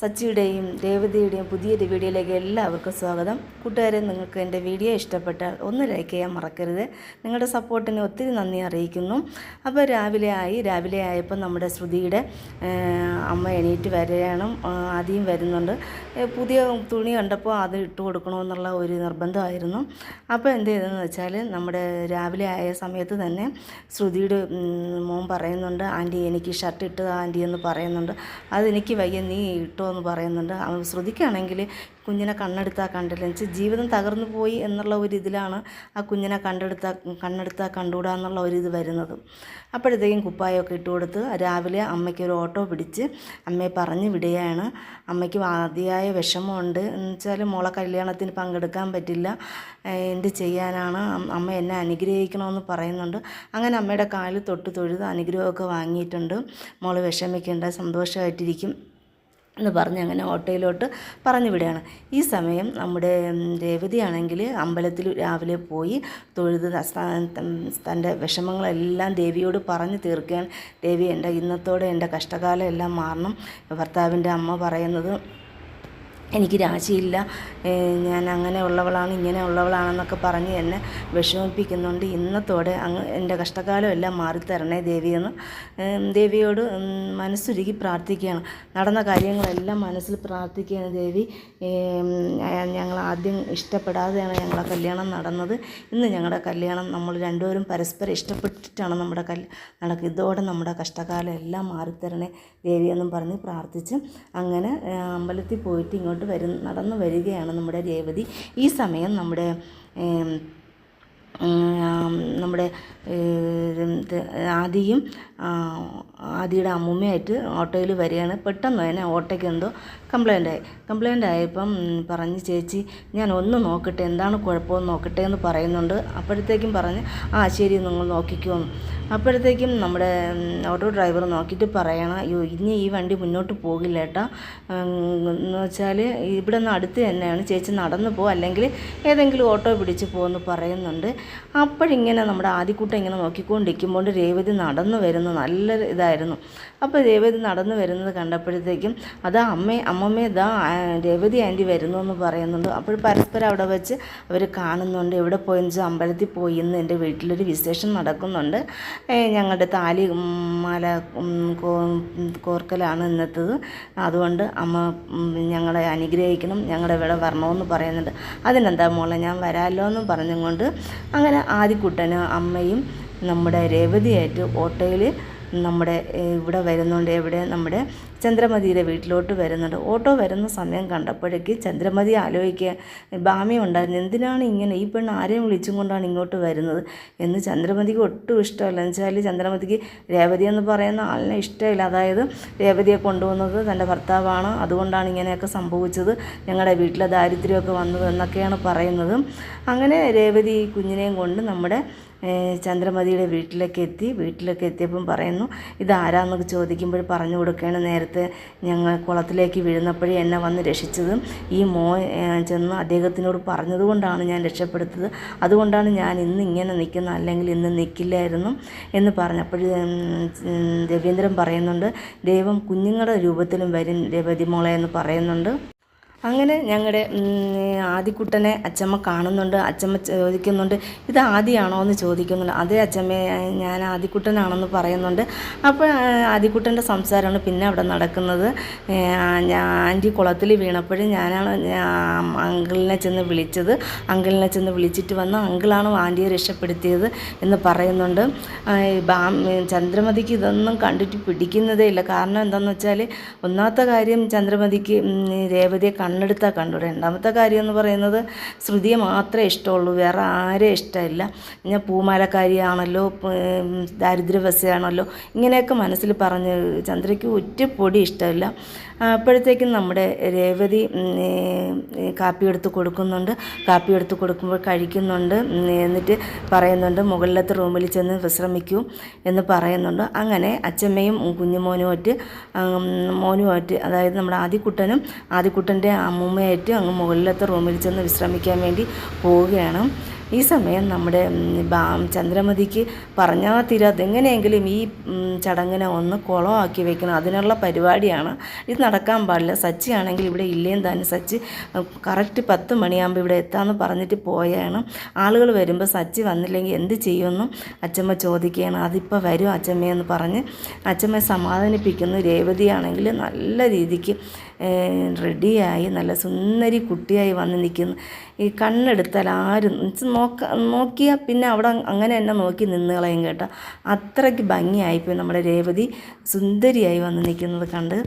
സച്ചിയുടെയും രേവതിയുടെയും പുതിയൊരു വീഡിയോയിലേക്ക് എല്ലാവർക്കും സ്വാഗതം. കൂട്ടുകാരെ നിങ്ങൾക്ക് എന്റെ വീഡിയോ ഇഷ്ടപ്പെട്ടാൽ ഒന്ന് ലൈക്ക് ചെയ്യാൻ മറക്കരുത്. നിങ്ങളുടെ സപ്പോർട്ടിനെ ഒത്തിരി നന്ദി അറിയിക്കുന്നു. അപ്പോൾ രാവിലെ ആയി രാവിലെ ആയപ്പോൾ നമ്മുടെ ശ്രുതിയുടെ അമ്മ എണീറ്റ് വരികയാണ്. ആദ്യം വരുന്നുണ്ട്. പുതിയ തുണി കണ്ടപ്പോൾ അത് ഇട്ട് കൊടുക്കണമെന്നുള്ള ഒരു നിർബന്ധമായിരുന്നു. അപ്പോൾ എന്ത് ചെയ്തെന്ന് വെച്ചാൽ നമ്മുടെ രാവിലെ ആയ സമയത്ത് തന്നെ ശ്രുതിയുടെ മോൻ പറയുന്നുണ്ട് ആന്റി എനിക്ക് ഷർട്ട് ഇട്ട് ആന്റി എന്ന് പറയുന്നുണ്ട്. അതെനിക്ക് വയ്യ നീ ഇട്ടോ എന്ന് പറയുന്നുണ്ട്. അവൻ ശ്രദ്ധിക്കുകയാണെങ്കിൽ കുഞ്ഞിനെ കണ്ണെടുത്താൽ കണ്ടില്ല. എന്നുവെച്ചാൽ ജീവിതം തകർന്നു പോയി എന്നുള്ള ഒരു ഇതിലാണ് ആ കുഞ്ഞിനെ കണ്ടെടുത്താൽ കണ്ണെടുത്താൽ കണ്ടുകൂടാ എന്നുള്ള ഒരു ഇത് വരുന്നത്. അപ്പോഴത്തേക്കും കുപ്പായമൊക്കെ ഇട്ട് കൊടുത്ത് രാവിലെ അമ്മയ്ക്ക് ഒരു ഓട്ടോ പിടിച്ച് അമ്മയെ പറഞ്ഞ് വിടുകയാണ്. അമ്മയ്ക്ക് അതിയായ വിഷമമുണ്ട്. എന്ന് വെച്ചാൽ മോളെ കല്യാണത്തിന് പങ്കെടുക്കാൻ പറ്റില്ല. എന്ത് ചെയ്യാനാണ്? അമ്മ എന്നെ അനുഗ്രഹിക്കണമെന്ന് പറയുന്നുണ്ട്. അങ്ങനെ അമ്മയുടെ കാലിൽ തൊട്ട് തൊഴുത് അനുഗ്രഹമൊക്കെ വാങ്ങിയിട്ടുണ്ട്. മോൾ വിഷമിക്കേണ്ട സന്തോഷമായിട്ടിരിക്കും. എന്ന് പറഞ്ഞ് അങ്ങനെ ഓട്ടോയിലോട്ട് പറഞ്ഞു വിടുകയാണ്. ഈ സമയം നമ്മുടെ രേവതിയാണെങ്കിൽ അമ്പലത്തിൽ രാവിലെ പോയി തൊഴുത് തന്റെ വിഷമങ്ങളെല്ലാം ദേവിയോട് പറഞ്ഞു തീർക്കുകയാണ്. ദേവി എന്റെ ഇന്നത്തോടെ എന്റെ കഷ്ടകാലം എല്ലാം മാറണം. ഭർത്താവിന്റെ അമ്മ പറയുന്നത് എനിക്ക് രാശിയില്ല ഞാൻ അങ്ങനെ ഉള്ളവളാണ് ഇങ്ങനെ ഉള്ളവളാണെന്നൊക്കെ പറഞ്ഞ് എന്നെ വിഷമിപ്പിക്കുന്നുണ്ട്. ഇന്നത്തോടെ അങ്ങ് എന്റെ കഷ്ടകാലം എല്ലാം മാറിത്തരണേ ദേവിയെന്ന് ദേവിയോട് മനസ്സൊരുക്കി മനസ്സുരുകി പ്രാർത്ഥിക്കുകയാണ്. നടന്ന കാര്യങ്ങളെല്ലാം മനസ്സിൽ പ്രാർത്ഥിക്കുകയാണ് ദേവി. ഞങ്ങൾ ആദ്യം ഇഷ്ടപ്പെടാതെയാണ് ഞങ്ങളെ കല്യാണം നടന്നത്. ഇന്ന് ഞങ്ങളുടെ കല്യാണം നമ്മൾ രണ്ടുപേരും പരസ്പരം ഇഷ്ടപ്പെട്ടിട്ടാണ് നമ്മുടെ കൽ നടക്കുക ഇതോടെ നമ്മുടെ കഷ്ടകാലം എല്ലാം മാറിത്തരണേ ദേവിയെന്നും പറഞ്ഞ് പ്രാർത്ഥിച്ച് അങ്ങനെ അമ്പലത്തിൽ പോയിട്ട് ഇങ്ങോട്ട് വരും നടന്നു വരികയാണ് നമ്മുടെ രേവതി. ഈ സമയം നമ്മുടെ നമ്മുടെ ആദിയും ആദിയുടെ അമ്മൂമ്മയായിട്ട് ഓട്ടോയിൽ വരികയാണ്. പെട്ടെന്ന് തന്നെ ഓട്ടോയ്ക്ക് എന്തോ കംപ്ലൈന്റ് ആയി. കംപ്ലൈന്റ് ആയപ്പം പറഞ്ഞ് ചേച്ചി ഞാൻ ഒന്ന് നോക്കട്ടെ എന്താണ് കുഴപ്പമെന്ന് നോക്കട്ടെ എന്ന് പറയുന്നുണ്ട്. അപ്പോഴത്തേക്കും പറഞ്ഞ് ആ ശരി നിങ്ങൾ നോക്കിക്കോ. അപ്പോഴത്തേക്കും നമ്മുടെ ഓട്ടോ ഡ്രൈവർ നോക്കിയിട്ട് പറയണം അയ്യോ ഇനി ഈ വണ്ടി മുന്നോട്ട് പോകില്ല ഏട്ടാ. എന്ന് വെച്ചാൽ ഇവിടെ നിന്ന് അടുത്ത് തന്നെയാണ്. ചേച്ചി നടന്നു പോകും അല്ലെങ്കിൽ ഏതെങ്കിലും ഓട്ടോ പിടിച്ച് പോകുമെന്ന് പറയുന്നുണ്ട്. അപ്പോഴിങ്ങനെ നമ്മുടെ ആദ്യക്കൂട്ടം ഇങ്ങനെ നോക്കിക്കൊണ്ടിരിക്കുമ്പോൾ രേവതി നടന്നു വരുന്ന നല്ല ഇതായിരുന്നു അപ്പോൾ രേവതി നടന്നു വരുന്നത് കണ്ടപ്പോഴത്തേക്കും അതാ അമ്മേ അമ്മമ്മേ ആ, രേവതി ആന്റി വരുന്നു എന്ന് പറയുന്നുണ്ട്. അപ്പോൾ പരസ്പരം അവിടെ വെച്ച് അവർ കാണുന്നുണ്ട്. എവിടെ പോയെന്ന് അമ്പലത്തിൽ പോയി ഇന്ന് എന്റെ വീട്ടിലൊരു വിശേഷം നടക്കുന്നുണ്ട്. ഞങ്ങളുടെ താലി മല കോർക്കലാണ് ഇന്നത്തത്. അതുകൊണ്ട് അമ്മ ഞങ്ങളെ അനുഗ്രഹിക്കണം. ഞങ്ങളുടെ ഇവിടെ വരണമെന്ന് പറയുന്നുണ്ട്. അതിനെന്താ മോളെ ഞാൻ വരാമല്ലോ എന്ന് പറഞ്ഞുകൊണ്ട് അങ്ങനെ ആദ്യക്കുട്ടനും അമ്മയും നമ്മുടെ രേവതിയായിട്ട് ഓട്ടോയിൽ നമ്മുടെ ഇവിടെ വരുന്നുണ്ട് എവിടെ നമ്മുടെ ചന്ദ്രമതിയുടെ വീട്ടിലോട്ട് വരുന്നുണ്ട്. ഓട്ടോ വരുന്ന സമയം കണ്ടപ്പോഴേക്ക് ചന്ദ്രമതി ആലോചിക്കുക ഭാമ്യം ഉണ്ടായിരുന്നു എന്തിനാണ് ഇങ്ങനെ? ഈ പെണ്ണ് ആരെയും വിളിച്ചും കൊണ്ടാണ് ഇങ്ങോട്ട് വരുന്നത്? എന്ന് ചന്ദ്രമതിക്ക് ഒട്ടും ഇഷ്ടമല്ല. എന്ന് വെച്ചാൽ ചന്ദ്രമതിക്ക് രേവതി എന്ന് പറയുന്ന ആളിനെ ഇഷ്ടമില്ല. അതായത് രേവതിയെ കൊണ്ടുവന്നത് തന്റെ ഭർത്താവാണ്. അതുകൊണ്ടാണ് ഇങ്ങനെയൊക്കെ സംഭവിച്ചത്. ഞങ്ങളുടെ വീട്ടിലെ ദാരിദ്ര്യമൊക്കെ വന്നത് എന്നൊക്കെയാണ് പറയുന്നത്. അങ്ങനെ രേവതി കുഞ്ഞിനെയും കൊണ്ട് നമ്മുടെ ചന്ദ്രമതിയുടെ വീട്ടിലേക്ക് എത്തി. വീട്ടിലേക്ക് എത്തിയപ്പം പറയുന്നു ഇതാരാന്നൊക്കെ ചോദിക്കുമ്പോൾ പറഞ്ഞു കൊടുക്കുകയാണ് നേരത്തെ ഞങ്ങൾ കുളത്തിലേക്ക് വീഴുന്നപ്പോഴേ എന്നെ വന്ന് രക്ഷിച്ചതും ഈ മോ ചെന്ന് അദ്ദേഹത്തിനോട് പറഞ്ഞതുകൊണ്ടാണ് ഞാൻ രക്ഷപ്പെടുത്തത്. അതുകൊണ്ടാണ് ഞാൻ ഇന്ന് ഇങ്ങനെ നിൽക്കുന്നത് അല്ലെങ്കിൽ ഇന്ന് നിൽക്കില്ലായിരുന്നു എന്ന് പറഞ്ഞപ്പോൾ രവീന്ദ്രൻ പറയുന്നുണ്ട് ദൈവം കുഞ്ഞുങ്ങളുടെ രൂപത്തിലും വരും രവതി മോളെ എന്ന് പറയുന്നുണ്ട്. അങ്ങനെ ഞങ്ങളുടെ ആദിക്കുട്ടനെ അച്ചമ്മ കാണുന്നുണ്ട് അച്ചമ്മ ചോദിക്കുന്നുണ്ട് ഇത് ആദിയാണോ? എന്ന് ചോദിക്കുന്നുണ്ട്. അതേ അച്ചമ്മ ഞാൻ ആദിക്കുട്ടനാണെന്ന് പറയുന്നുണ്ട്. അപ്പോൾ ആദിക്കുട്ടന്റെ സംസാരമാണ് പിന്നെ അവിടെ നടക്കുന്നത്. ആന്റി കുളത്തിൽ വീണപ്പോഴും ഞാനാണ് അങ്കിളിനെ ചെന്ന് വിളിച്ചത്. അങ്കിളിനെ ചെന്ന് വിളിച്ചിട്ട് വന്ന് അങ്കിളാണ് ആന്റിയെ രക്ഷപ്പെടുത്തിയത് എന്ന് പറയുന്നുണ്ട്. ചന്ദ്രമതിക്ക് ഇതൊന്നും കണ്ടിട്ട് പിടിക്കുന്നതേ ഇല്ല കാരണം എന്താണെന്ന് വെച്ചാൽ ഒന്നാമത്തെ കാര്യം ചന്ദ്രമതിക്ക് രേവതിയെ രേവതിയെ കണ്ണെടുത്താൽ കണ്ടു രണ്ടാമത്തെ കാര്യം എന്ന് പറയുന്നത് ശ്രുതിയെ മാത്രമേ ഇഷ്ടമുള്ളൂ വേറെ ആരെയും ഇഷ്ടമില്ല. ഞാൻ പൂമാലക്കാരിയാണല്ലോ ദാരിദ്ര്യവസയാണല്ലോ ഇങ്ങനെയൊക്കെ മനസ്സിൽ പറഞ്ഞ് ചന്ദ്രയ്ക്ക് ഒറ്റ പൊടി ഇഷ്ടമില്ല. അപ്പോഴത്തേക്കും നമ്മുടെ രേവതി കാപ്പി എടുത്ത് കൊടുക്കുന്നുണ്ട്. കാപ്പി എടുത്ത് കൊടുക്കുമ്പോൾ കഴിക്കുന്നുണ്ട് എന്നിട്ട് പറയുന്നുണ്ട് മുകളിലത്തെ റൂമിൽ ചെന്ന് വിശ്രമിക്കൂ എന്ന് പറയുന്നുണ്ട്. അങ്ങനെ അച്ഛമ്മയും കുഞ്ഞുമോനുമായിട്ട് മോനുമായിട്ട് അതായത് നമ്മുടെ ആദിക്കുട്ടനും ആദിക്കുട്ടന്റെ അമ്മൂമ്മയായിട്ട് അങ്ങ് മുകളിലത്തെ റൂമിൽ ചെന്ന് വിശ്രമിക്കാൻ വേണ്ടി പോവുകയാണ്. ഈ സമയം നമ്മുടെ ചന്ദ്രമതിക്ക് പറഞ്ഞാൽ തീരാത്ത എങ്ങനെയെങ്കിലും ഈ ചടങ്ങിനെ ഒന്ന് കുളമാക്കി വെക്കണം. അതിനുള്ള പരിപാടിയാണ്. ഇത് നടക്കാൻ പാടില്ല. സച്ചി ആണെങ്കിൽ ഇവിടെ ഇല്ലേന്ന് തന്നെ സച്ചി കറക്റ്റ് പത്ത് മണിയാകുമ്പോൾ ഇവിടെ എത്താമെന്ന് പറഞ്ഞിട്ട് പോയാണ്. ആളുകൾ വരുമ്പോൾ സച്ചി വന്നില്ലെങ്കിൽ എന്ത് ചെയ്യുമെന്നും അച്ചമ്മ ചോദിക്കുകയാണ്. അതിപ്പോൾ വരും അച്ചമ്മയെന്ന് പറഞ്ഞ് അച്ചമ്മയെ സമാധാനിപ്പിക്കുന്നു. രേവതിയാണെങ്കിൽ നല്ല രീതിക്ക് റെഡിയായി നല്ല സുന്ദരി കുട്ടിയായി വന്ന് നിൽക്കുന്നു ഈ കണ്ണെടുത്താൽ ആരും നോക്ക നോക്കിയാൽ പിന്നെ അവിടെ അങ്ങനെ തന്നെ നോക്കി നിന്ന് കളയും കേട്ടോ. അത്രയ്ക്ക് ഭംഗിയായിപ്പോയി നമ്മുടെ രേവതി സുന്ദരിയായി വന്ന് നിൽക്കുന്നത് കണ്ട്.